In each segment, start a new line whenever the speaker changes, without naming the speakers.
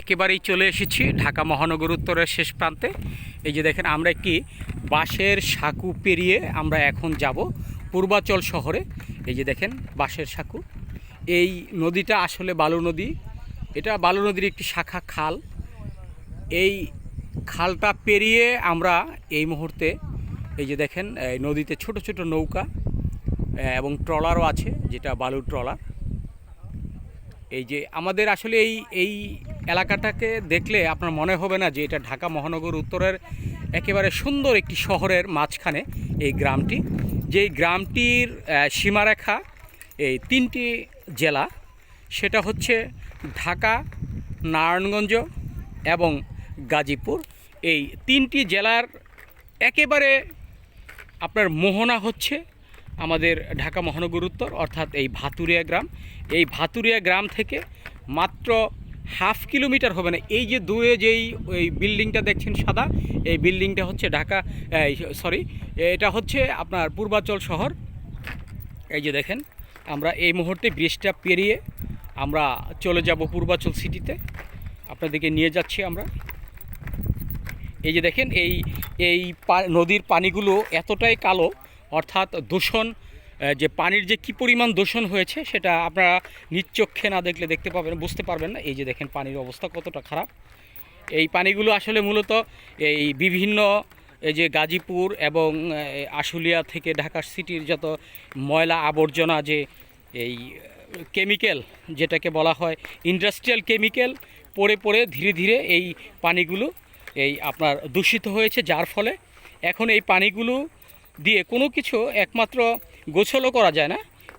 একেবারেই চলে এসেছি ঢাকা মহানগর উত্তরের শেষ প্রান্তে। এই যে দেখেন, আমরা একটি বাঁশের সাঁকু পেরিয়ে আমরা এখন যাব পূর্বাচল শহরে। এই যে দেখেন, বাঁশের সাঁকু। এই নদীটা আসলে বালু নদী। এটা বালু নদীর একটি শাখা খাল। এই খালটা পেরিয়ে আমরা এই মুহূর্তে, এই যে দেখেন নদীতে ছোট ছোট নৌকা এবং ট্রলারও আছে, যেটা বালুর ট্রলার। এই যে আমাদের আসলে এই এই এলাকাটাকে দেখলে আপনার মনে হবে না যে এটা ঢাকা মহানগর উত্তরের একেবারে সুন্দর একটি শহরের মাঝখানে এই গ্রামটি। যেই গ্রামটির সীমারেখা এই তিনটি জেলা, সেটা হচ্ছে ঢাকা, নারায়ণগঞ্জ এবং গাজীপুর। এই তিনটি জেলার একেবারে আপনার মোহনা হচ্ছে আমাদের ঢাকা মহানগর উত্তর, অর্থাৎ এই ভাতুরিয়া গ্রাম। এই ভাতুরিয়া গ্রাম থেকে মাত্র হাফ কিলোমিটার হবে না, এই যে দূরে যেই ওই বিল্ডিংটা দেখছেন সাদা, এই বিল্ডিংটা হচ্ছে ঢাকা সরি, এটা হচ্ছে আপনার পূর্বাচল শহর। এই যে দেখেন, আমরা এই মুহূর্তে ব্রিজটা পেরিয়ে আমরা চলে যাব পূর্বাচল সিটিতে। আপনাদেরকে নিয়ে যাচ্ছি আমরা। এই যে দেখেন, এই এই নদীর পানিগুলো এতটাই কালো অর্থাৎ দূষণ যে পানির যে কী পরিমাণ দূষণ হয়েছে সেটা আপনারা নিচ্চক্ষে না দেখলে দেখতে পাবেন, বুঝতে পারবেন না। এই যে দেখেন পানির অবস্থা কতটা খারাপ। এই পানিগুলো আসলে মূলত এই বিভিন্ন, এই যে গাজীপুর এবং আশুলিয়া থেকে ঢাকা সিটির যত ময়লা আবর্জনা যে এই কেমিক্যাল যেটাকে বলা হয় ইন্ডাস্ট্রিয়াল কেমিক্যাল, পড়ে পড়ে ধীরে ধীরে এই পানিগুলো এই আপনার দূষিত হয়েছে যার ফলে। এখন এই পানিগুলো দিয়ে কোনো কিছু একমাত্র গোছলও করা যায় না।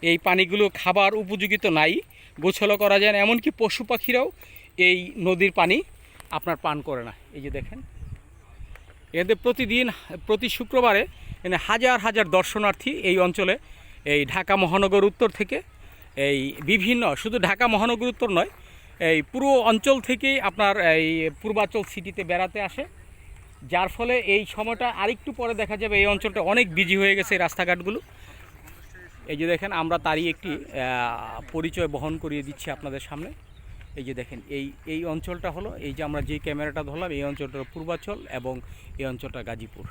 এই পানিগুলো খাবার উপযোগী তো নাই, গোছলও করা যায় না। এমনকি পশু পাখিরাও এই নদীর পানি আপনার পান করে না। এই যে দেখেন এদের প্রতিদিন, প্রতি শুক্রবারে এখানে হাজার হাজার দর্শনার্থী এই অঞ্চলে, এই ঢাকা মহানগর উত্তর থেকে এই বিভিন্ন, শুধু ঢাকা মহানগর উত্তর নয়, এই পুরো অঞ্চল থেকেই আপনার এই পূর্বাচল সিটিতে বেড়াতে আসে। যার ফলে এই সময়টা আরেকটু পরে দেখা যাবে, এই অঞ্চলটা অনেক বিজি হয়ে গেছে রাস্তাঘাটগুলো। এই যে দেখেন, আমরা তারই একটি পরিচয় বহন করিয়ে দিচ্ছি আপনাদের সামনে। এই যে দেখেন, এই এই অঞ্চলটা হলো, এই যে আমরা যে ক্যামেরাটা ধরলাম, এই অঞ্চলটা পূর্বাচল এবং এই অঞ্চলটা গাজীপুর।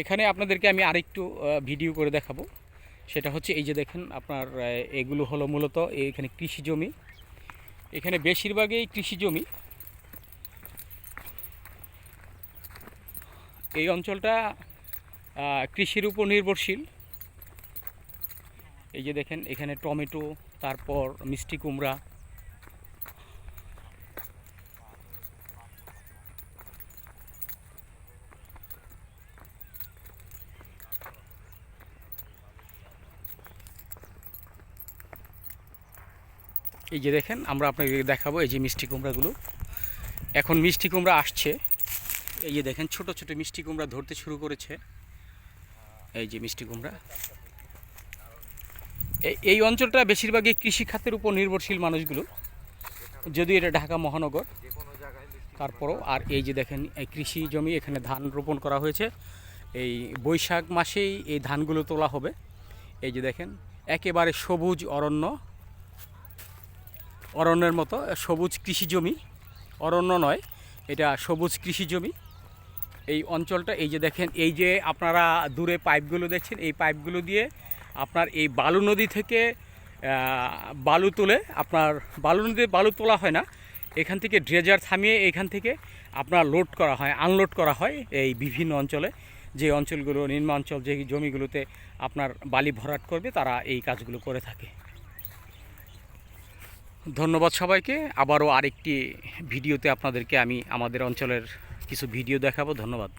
এখানে আপনাদেরকে আমি আরেকটু ভিডিও করে দেখাবো। সেটা হচ্ছে, এই যে দেখেন, আপনার এগুলো হলো মূলত এখানে কৃষি জমি। এখানে বেশিরভাগই কৃষি জমি। এই অঞ্চলটা কৃষির উপর নির্ভরশীল। এই যে দেখেন, এখানে টমেটো, তারপর মিষ্টি কুমড়া। এই যে দেখেন, আমরা আপনাকে দেখাবো এই যে মিষ্টি কুমড়াগুলো। এখন মিষ্টি কুমড়া আসছে। এই যে দেখেন, ছোট ছোট মিষ্টি কুমড়া ধরতে শুরু করেছে। এই যে মিষ্টি কুমড়া। এই অঞ্চলটা বেশিরভাগই কৃষি খাতের উপর নির্ভরশীল মানুষগুলো, যদিও এটা ঢাকা মহানগর। তারপরও, আর এই যে দেখেন, এই কৃষি জমি, এখানে ধান রোপণ করা হয়েছে। এই বৈশাখ মাসেই এই ধানগুলো তোলা হবে। এই যে দেখেন, একেবারে সবুজ অরণ্য। অরণ্যের মতো, সবুজ কৃষি জমি। অরণ্য নয়, এটা সবুজ কৃষি জমি। এই অঞ্চলটা, এই যে দেখেন, এই যে আপনারা দূরে পাইপগুলো দেখছেন, এই পাইপগুলো দিয়ে আপনার এই বালু নদী থেকে বালু তুলে আপনার, বালু নদীতে বালু তোলা হয় না। এখান থেকে ড্রেজার থামিয়ে এখান থেকে আপনার লোড করা হয়, আনলোড করা হয় এই বিভিন্ন অঞ্চলে। যে অঞ্চলগুলো নিম্নাঞ্চল যে জমিগুলোতে আপনার বালি ভরাট করবে, তারা এই কাজগুলো করে থাকে। ধন্যবাদ সবাইকে। আবারও আরেকটি ভিডিওতে আপনাদেরকে আমি আমাদের অঞ্চলের কিছু ভিডিও দেখাবো ধন্যবাদ।